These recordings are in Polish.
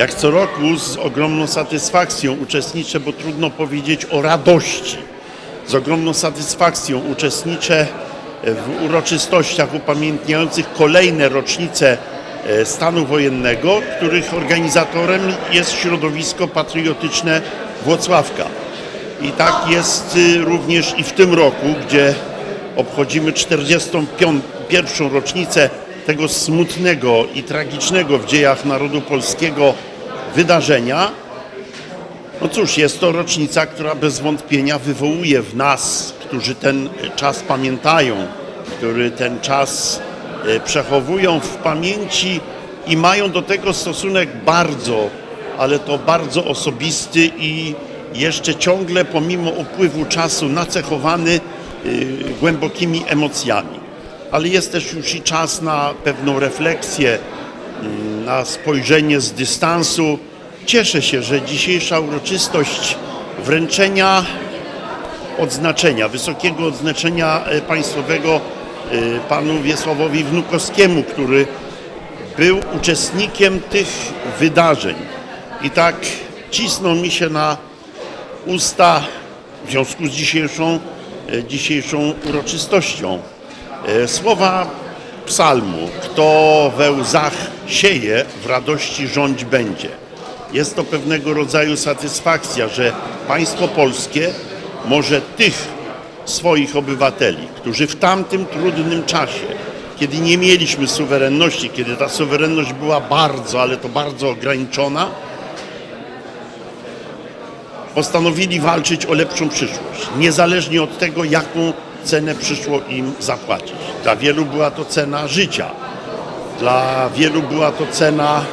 Jak co roku z ogromną satysfakcją uczestniczę, bo trudno powiedzieć o radości. Z ogromną satysfakcją uczestniczę w uroczystościach upamiętniających kolejne rocznice e, stanu wojennego, których organizatorem jest środowisko patriotyczne Włocławka. I tak jest y, również i w tym roku, gdzie obchodzimy 41. rocznicę tego smutnego i tragicznego w dziejach narodu polskiego wydarzenia. No cóż, jest to rocznica, która bez wątpienia wywołuje w nas, którzy ten czas pamiętają, który ten czas e, przechowują w pamięci i mają do tego stosunek bardzo, ale to bardzo osobisty i jeszcze ciągle pomimo upływu czasu nacechowany y, głębokimi emocjami. Ale jest też już i czas na pewną refleksję, na spojrzenie z dystansu. Cieszę się, że dzisiejsza uroczystość wręczenia odznaczenia, wysokiego odznaczenia e, państwowego e, panu Wiesławowi Wnukowskiemu, który był uczestnikiem tych wydarzeń. I tak cisną mi się na usta w związku z dzisiejszą, e, dzisiejszą uroczystością. Słowa psalmu, kto we łzach sieje, w radości rządź będzie. Jest to pewnego rodzaju satysfakcja, że państwo polskie może tych swoich obywateli, którzy w tamtym trudnym czasie, kiedy nie mieliśmy suwerenności, kiedy ta suwerenność była bardzo, ale to bardzo ograniczona, postanowili walczyć o lepszą przyszłość, niezależnie od tego, jaką cenę przyszło im zapłacić. Dla wielu była to cena życia, dla wielu była to cena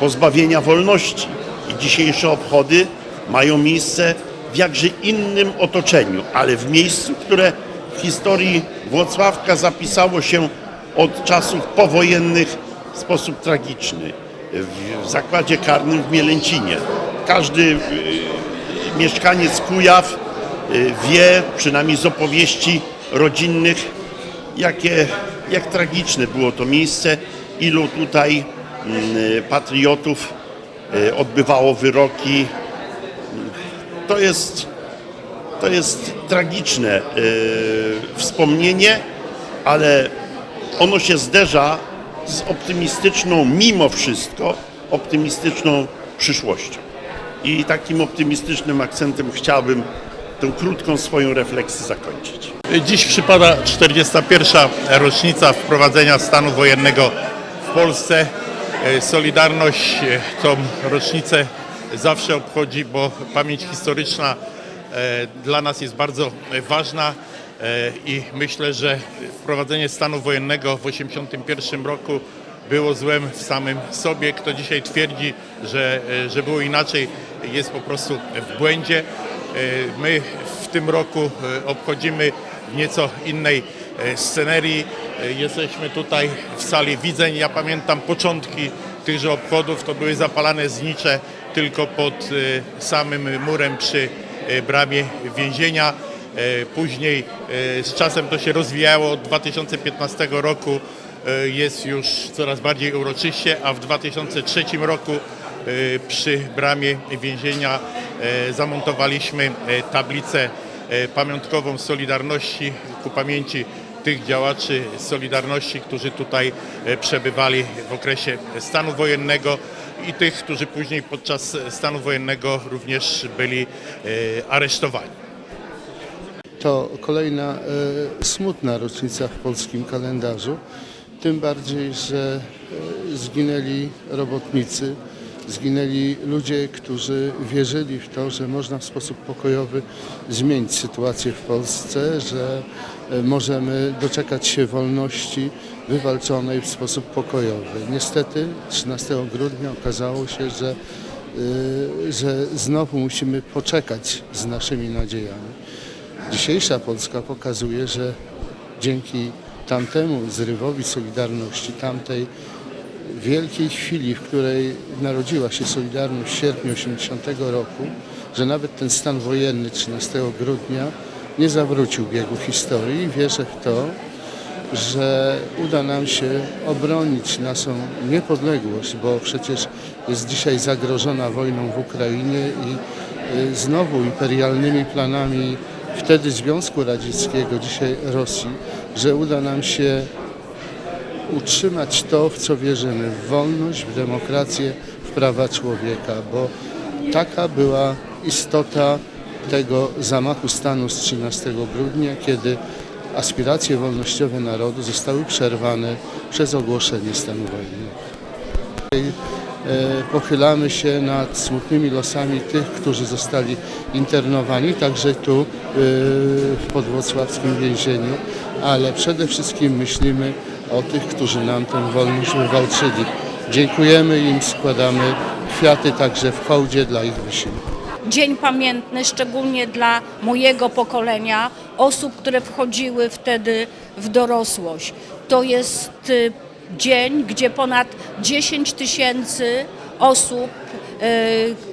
pozbawienia wolności. I dzisiejsze obchody mają miejsce w jakże innym otoczeniu, ale w miejscu, które w historii Włocławka zapisało się od czasów powojennych w sposób tragiczny. W, zakładzie karnym w Mielęcinie. Każdy y, mieszkaniec Kujaw wie, przynajmniej z opowieści rodzinnych, jakie, jak tragiczne było to miejsce, ilu tutaj mm, patriotów y, odbywało wyroki. To jest, to jest tragiczne y, wspomnienie, ale ono się zderza z optymistyczną, mimo wszystko, optymistyczną przyszłością. I takim optymistycznym akcentem chciałbym tę krótką swoją refleksję zakończyć. Dziś przypada 41. rocznica wprowadzenia stanu wojennego w Polsce. E, Solidarność e, tą rocznicę zawsze obchodzi, bo pamięć historyczna e, dla nas jest bardzo ważna i myślę, że wprowadzenie stanu wojennego w 1981 roku było złem w samym sobie. Kto dzisiaj twierdzi, że, że było inaczej, jest po prostu w błędzie. E, My w tym roku e, obchodzimy w nieco innej e, scenerii. Jesteśmy tutaj w sali widzeń. Ja pamiętam początki tychże obchodów. To były zapalane znicze tylko pod samym murem przy bramie więzienia. Później z czasem to się rozwijało. Od 2015 roku jest już coraz bardziej uroczyście, a w 2003 roku przy bramie więzienia zamontowaliśmy e, tablicę e, pamiątkową Solidarności ku pamięci tych działaczy Solidarności, którzy tutaj e, przebywali w okresie stanu wojennego i tych, którzy później podczas stanu wojennego również byli e, aresztowani. To kolejna e, smutna rocznica w polskim kalendarzu, tym bardziej, że e, zginęli robotnicy, zginęli ludzie, którzy wierzyli w to, że można w sposób pokojowy zmienić sytuację w Polsce, że e, możemy doczekać się wolności wywalczonej w sposób pokojowy. Niestety 13 grudnia okazało się, że, e, że znowu musimy poczekać z naszymi nadziejami. Dzisiejsza Polska pokazuje, że dzięki tamtemu zrywowi Solidarności, tamtej wielkiej chwili, w której narodziła się Solidarność w sierpniu 80 roku, że nawet ten stan wojenny 13 grudnia nie zawrócił biegu historii. Wierzę w to, że uda nam się obronić naszą niepodległość, bo przecież jest dzisiaj zagrożona wojną w Ukrainie i y, znowu imperialnymi planami wtedy Związku Radzieckiego, dzisiaj Rosji, że uda nam się utrzymać to, w co wierzymy, w wolność, w demokrację, w prawa człowieka, bo taka była istota tego zamachu stanu z 13 grudnia, kiedy aspiracje wolnościowe narodu zostały przerwane przez ogłoszenie stanu wojennego. E, Pochylamy się nad smutnymi losami tych, którzy zostali internowani, także tu e, w podwłocławskim więzieniu, ale przede wszystkim myślimy o tych, którzy nam tę wolność wywalczyli. Dziękujemy im, składamy kwiaty także w hołdzie dla ich wysiłku. dzień pamiętny, szczególnie dla mojego pokolenia, osób, które wchodziły wtedy w dorosłość. To jest y, dzień, gdzie ponad 10 tysięcy osób,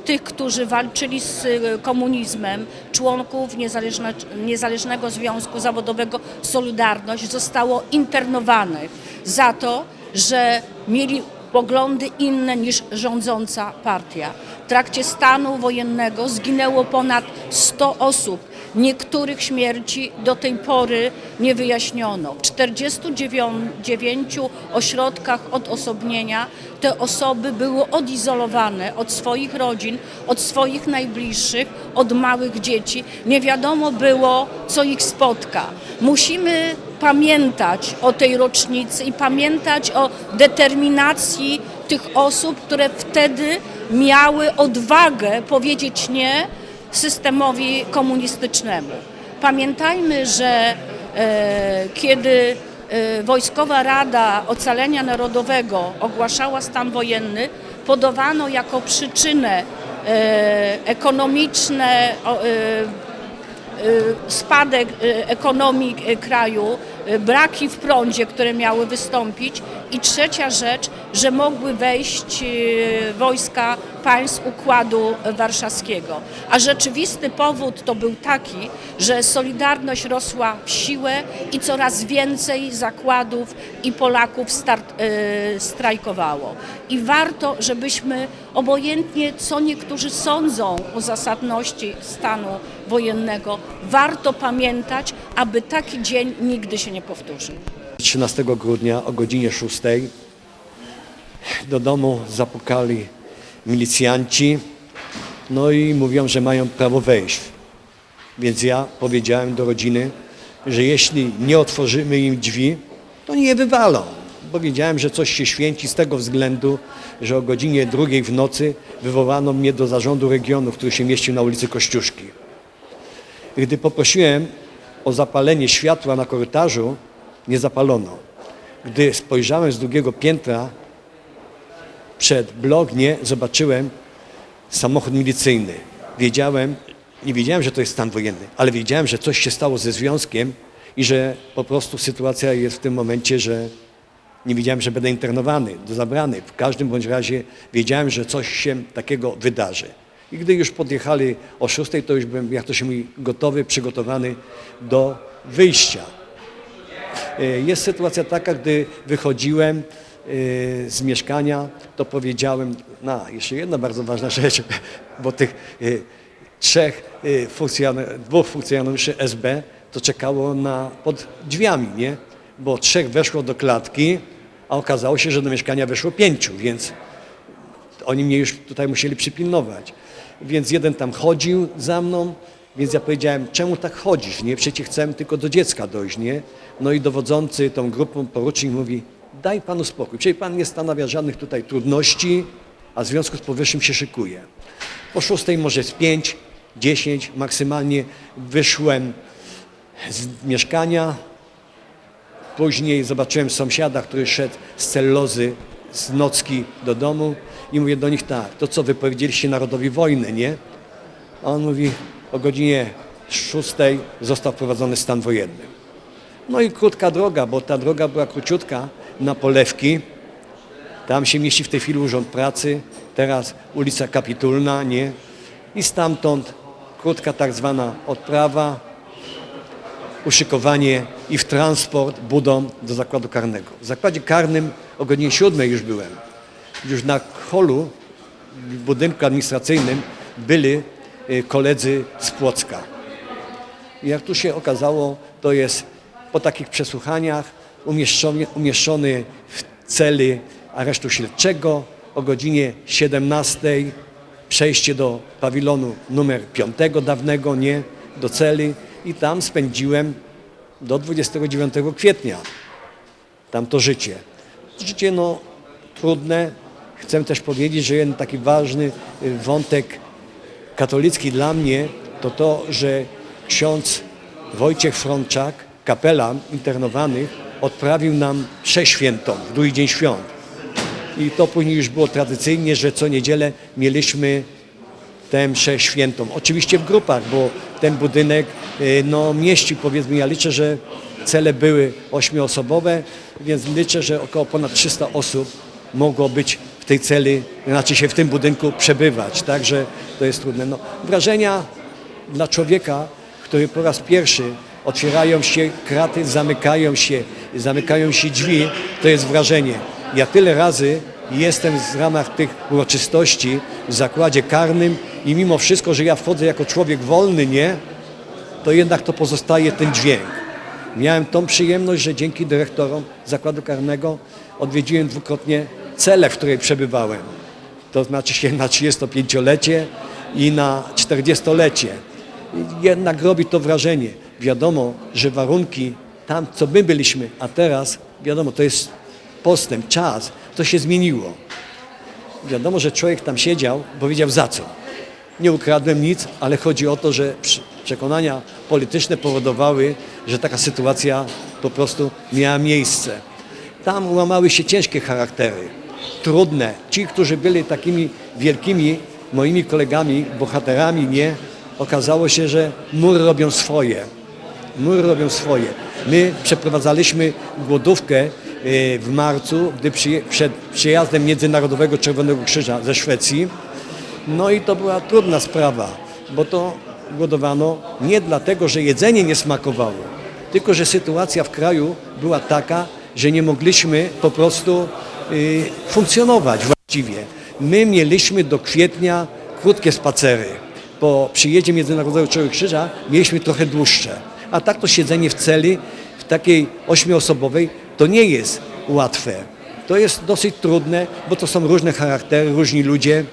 tych, którzy walczyli z y, komunizmem, członków Niezależne, Niezależnego Związku Zawodowego Solidarność, zostało internowanych za to, że mieli poglądy inne niż rządząca partia. W trakcie stanu wojennego zginęło ponad 100 osób. Niektórych śmierci do tej pory nie wyjaśniono. W 49 ośrodkach odosobnienia te osoby były odizolowane od swoich rodzin, od swoich najbliższych, od małych dzieci. Nie wiadomo było, co ich spotka. Musimy pamiętać o tej rocznicy i pamiętać o determinacji tych osób, które wtedy miały odwagę powiedzieć nie systemowi komunistycznemu. Pamiętajmy, że e, kiedy e, Wojskowa Rada Ocalenia Narodowego ogłaszała stan wojenny, podawano jako przyczynę e, ekonomiczne, e, y, spadek y, ekonomii y, kraju, braki w prądzie, które miały wystąpić i trzecia rzecz, że mogły wejść y, wojska państw Układu Warszawskiego. A rzeczywisty powód to był taki, że Solidarność rosła w siłę i coraz więcej zakładów i Polaków start, y, strajkowało. I warto, żebyśmy obojętnie co niektórzy sądzą o zasadności stanu wojennego, warto pamiętać, aby taki dzień nigdy się nie powtórzył. 13 grudnia o godzinie 6 do domu zapukali milicjanci, no i mówią, że mają prawo wejść. Więc ja powiedziałem do rodziny, że jeśli nie otworzymy im drzwi, to nie wywalą. Bo wiedziałem, że coś się święci z tego względu, że o godzinie drugiej w nocy wywołano mnie do zarządu regionu, który się mieścił na ulicy Kościuszki. Gdy poprosiłem o zapalenie światła na korytarzu, nie zapalono. Gdy spojrzałem z drugiego piętra przed blok, nie, zobaczyłem samochód milicyjny. Wiedziałem, nie wiedziałem, że to jest stan wojenny, ale wiedziałem, że coś się stało ze związkiem i że po prostu sytuacja jest w tym momencie, że nie wiedziałem, że będę internowany, zabrany. W każdym bądź razie wiedziałem, że coś się takiego wydarzy. I gdy już podjechali o 6, to już byłem, jak to się mówi, gotowy, przygotowany do wyjścia. E, Jest sytuacja taka, gdy wychodziłem e, z mieszkania, to powiedziałem, no jeszcze jedna bardzo ważna rzecz, bo tych e, trzech funkcjoner- dwóch funkcjonariuszy SB to czekało na, pod drzwiami, nie? Bo trzech weszło do klatki, a okazało się, że do mieszkania weszło pięciu, więc oni mnie już tutaj musieli przypilnować. Więc jeden tam chodził za mną, więc ja powiedziałem, czemu tak chodzisz, nie? Przecież chcemy tylko do dziecka dojść, nie? No i dowodzący tą grupą porucznik mówi, daj panu spokój, przecież pan nie stanawia żadnych tutaj trudności, a w związku z powyższym się szykuje. Po szóstej może z pięć, dziesięć maksymalnie wyszłem z mieszkania, Później zobaczyłem sąsiada, który szedł z cellozy z nocki do domu i mówię do nich tak, to co wy powiedzieliście narodowi wojny, nie? A on mówi, o godzinie 6 został wprowadzony stan wojenny. No i krótka droga, bo ta droga była króciutka na Polewki. Tam się mieści w tej chwili Urząd Pracy, teraz ulica Kapitulna, nie? I stamtąd krótka tak zwana odprawa, uszykowanie i w transport budą do zakładu karnego. W zakładzie karnym o godzinie 7 już byłem. Już na holu w budynku administracyjnym byli y, koledzy z Płocka. I jak tu się okazało, to jest po takich przesłuchaniach umieszczony, umieszczony w celi aresztu śledczego o godzinie 17 przejście do pawilonu numer 5 dawnego, nie, do celi i tam spędziłem do 29 kwietnia tam to życie. Życie no trudne. Chcę też powiedzieć, że jeden taki ważny y, wątek katolicki dla mnie to to, że ksiądz Wojciech Frączak, kapelan internowanych, odprawił nam przeświętą drugi dzień świąt. I to później już było tradycyjnie, że co niedzielę mieliśmy tę mszę świętą. Oczywiście w grupach, bo ten budynek y, no, mieścił, powiedzmy, ja liczę, że cele były ośmioosobowe, więc liczę, że około ponad 300 osób mogło być w tej celi, znaczy się w tym budynku przebywać, także to jest trudne. No, wrażenia dla człowieka, który po raz pierwszy otwierają się kraty, zamykają się, zamykają się drzwi, to jest wrażenie. Ja tyle razy jestem w ramach tych uroczystości w zakładzie karnym i mimo wszystko, że ja wchodzę jako człowiek wolny, nie, to jednak to pozostaje ten dźwięk. Miałem tą przyjemność, że dzięki dyrektorom zakładu karnego odwiedziłem dwukrotnie celę, w której przebywałem. To znaczy się na 35-lecie i na 40-lecie. Jednak robi to wrażenie. Wiadomo, że warunki tam, co my byliśmy, a teraz, wiadomo, to jest postęp, czas, to się zmieniło. Wiadomo, że człowiek tam siedział, bo wiedział za co. Nie ukradłem nic, ale chodzi o to, że przekonania polityczne powodowały, że taka sytuacja po prostu miała miejsce. Tam łamały się ciężkie charaktery, trudne. Ci, którzy byli takimi wielkimi moimi kolegami, bohaterami, nie, okazało się, że mury robią swoje. Mury robią swoje. My przeprowadzaliśmy głodówkę e, w marcu, gdy przed przyjazdem Międzynarodowego Czerwonego Krzyża ze Szwecji. No i to była trudna sprawa, bo to głodowano nie dlatego, że jedzenie nie smakowało, tylko że sytuacja w kraju była taka, że nie mogliśmy po prostu y, funkcjonować właściwie. My mieliśmy do kwietnia krótkie spacery. Po przyjeździe Międzynarodowego Czerwonego Krzyża mieliśmy trochę dłuższe. A tak to siedzenie w celi, w takiej ośmioosobowej, to nie jest łatwe. To jest dosyć trudne, bo to są różne charaktery, różni ludzie.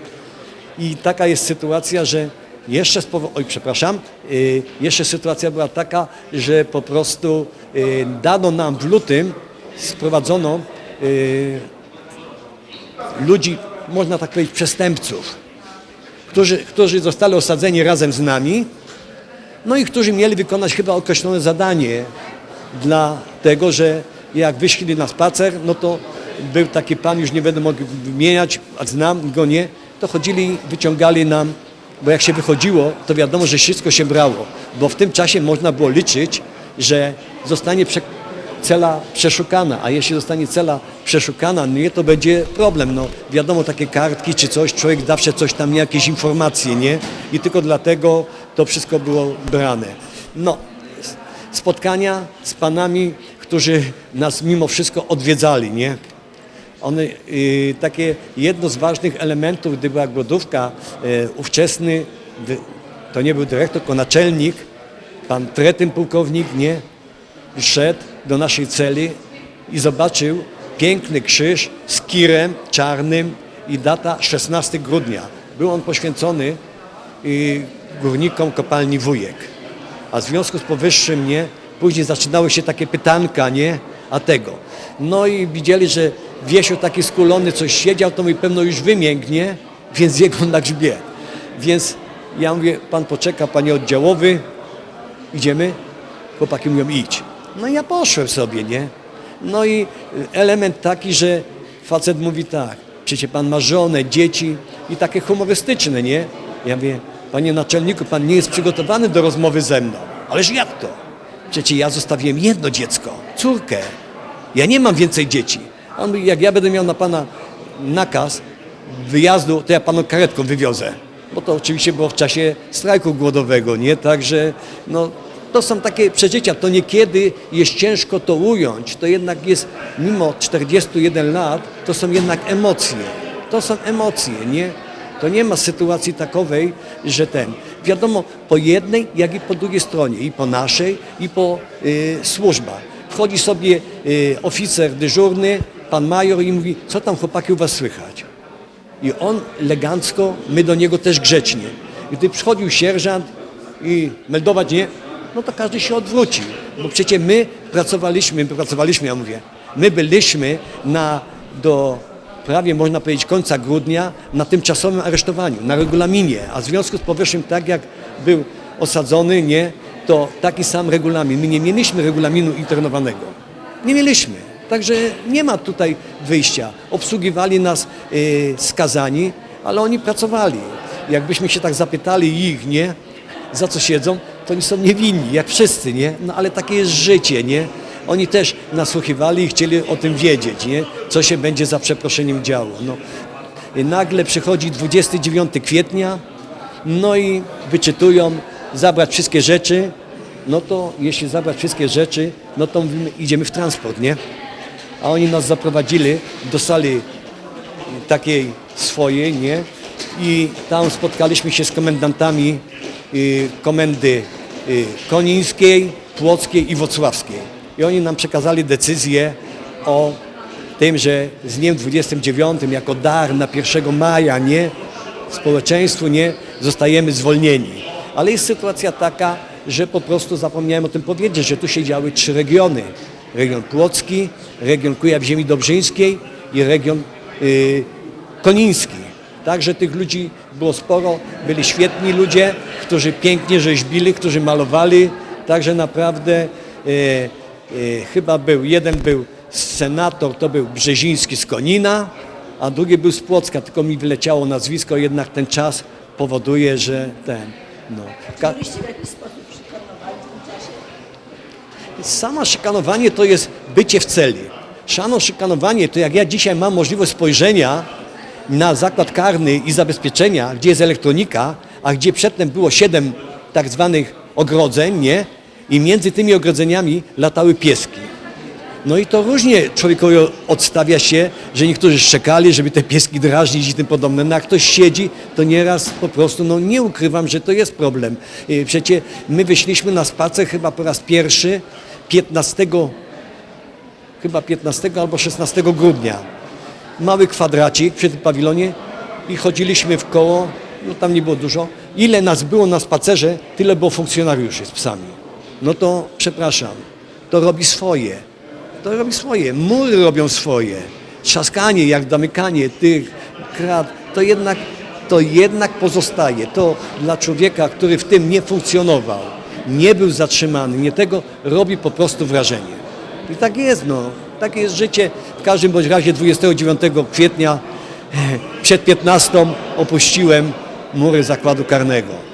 I taka jest sytuacja, że jeszcze oj przepraszam, y, jeszcze sytuacja była taka, że po prostu y, dano nam w lutym, sprowadzono y, ludzi, można tak powiedzieć, przestępców, którzy, którzy zostali osadzeni razem z nami, no i którzy mieli wykonać chyba określone zadanie dla tego, że jak wyszli na spacer, no to był taki pan, już nie będę mógł wymieniać, a znam go nie, to chodzili wyciągali nam, bo jak się wychodziło, to wiadomo, że wszystko się brało, bo w tym czasie można było liczyć, że zostanie prze, cela przeszukana, a jeśli zostanie cela przeszukana, no nie, to będzie problem, no wiadomo, takie kartki czy coś, człowiek zawsze coś tam, jakieś informacje, nie? I tylko dlatego to wszystko było brane. No, spotkania z panami, którzy nas mimo wszystko odwiedzali, nie? One, y, takie jedno z ważnych elementów, gdy była głodówka, y, ówczesny, to nie był dyrektor, tylko naczelnik, pan Tretyn pułkownik, nie? Szedł do naszej celi i zobaczył piękny krzyż z kirem czarnym i data 16 grudnia. Był on poświęcony y, górnikom kopalni Wujek. A w związku z powyższym, nie, później zaczynały się takie pytanka, nie, a tego. No i widzieli, że Wiesiu taki skulony coś siedział, to mi pewno już wymięknie, więc jego na grzbie. Więc ja mówię, pan poczeka, panie oddziałowy, idziemy? Chłopaki mówią, idź. No i ja poszłem sobie, nie? No i element taki, że facet mówi tak, przecież pan ma żonę, dzieci i takie humorystyczne, nie? Ja mówię, panie naczelniku, pan nie jest przygotowany do rozmowy ze mną. Ależ jak to? Przecież ja zostawiłem jedno dziecko, córkę. Ja nie mam więcej dzieci. A On mówi, jak ja będę miał na pana nakaz wyjazdu, to ja panu karetką wywiozę. Bo to oczywiście było w czasie strajku głodowego, nie? Także no, to są takie przeżycia, to niekiedy jest ciężko to ująć, to jednak jest, mimo 41 lat, to są jednak emocje. To są emocje, nie? To nie ma sytuacji takowej, że ten. Wiadomo, po jednej, jak i po drugiej stronie, i po naszej, i po y, służbach. Wchodzi sobie y, oficer dyżurny, pan major i mówi, co tam chłopaki u was słychać? I on elegancko, my do niego też grzecznie. Gdy przychodził sierżant i meldować nie, no to każdy się odwrócił. Bo przecież my pracowaliśmy, my pracowaliśmy, ja mówię, my byliśmy na, do prawie można powiedzieć końca grudnia na tymczasowym aresztowaniu, na regulaminie, a w związku z powyższym tak jak był osadzony, nie, to taki sam regulamin. My nie mieliśmy regulaminu internowanego. Nie mieliśmy. Także nie ma tutaj wyjścia. Obsługiwali nas y, skazani, ale oni pracowali. Jakbyśmy się tak zapytali ich, nie, za co siedzą, to oni są niewinni, jak wszyscy, nie? No ale takie jest życie, nie? Oni też nasłuchiwali i chcieli o tym wiedzieć, nie? Co się będzie za przeproszeniem działo. No. I nagle przychodzi 29 kwietnia, no i wyczytują, zabrać wszystkie rzeczy, no to jeśli zabrać wszystkie rzeczy, no to mówimy, idziemy w transport, nie? A oni nas zaprowadzili do sali takiej swojej, nie? I tam spotkaliśmy się z komendantami y, komendy y, konińskiej, płockiej i wocławskiej. I oni nam przekazali decyzję o tym, że z dniem 29 jako dar na 1 maja, nie? Społeczeństwu, nie? Zostajemy zwolnieni. Ale jest sytuacja taka, że po prostu zapomniałem o tym powiedzieć, że tu się działy trzy regiony. Region Płocki, region Kujaw Ziemi Dobrzyńskiej i region y, Koniński. Także tych ludzi było sporo, byli świetni ludzie, którzy pięknie rzeźbili, którzy malowali, także naprawdę e, chyba był, jeden był senator, to był Brzeziński z Konina, a drugi był z Płocka, tylko mi wyleciało nazwisko, jednak ten czas powoduje, że ten, no. Ka-? Sama szykanowanie to jest bycie w celi. Szano szykanowanie to jak ja dzisiaj mam możliwość spojrzenia na zakład karny i zabezpieczenia, gdzie jest elektronika, a gdzie przedtem było siedem tak zwanych ogrodzeń, nie? I między tymi ogrodzeniami latały pieski. No i to różnie człowiekowi odstawia się, że niektórzy szczekali, żeby te pieski drażnić i tym podobne. No jak ktoś siedzi, to nieraz po prostu, no nie ukrywam, że to jest problem. Yy, Przecież my wyszliśmy na spacer chyba po raz pierwszy 15, chyba 15 albo 16 grudnia. Mały kwadracik przy tym pawilonie i chodziliśmy w koło, no tam nie było dużo. Ile nas było na spacerze, tyle było funkcjonariuszy z psami. No to przepraszam, to robi swoje. To robi swoje. Mury robią swoje. Trzaskanie, jak zamykanie tych krat, to jednak, to jednak pozostaje. To dla człowieka, który w tym nie funkcjonował, nie był zatrzymany, nie tego, robi po prostu wrażenie. I tak jest, no. Takie jest życie. W każdym bądź razie 29 kwietnia przed 15 opuściłem mury zakładu karnego.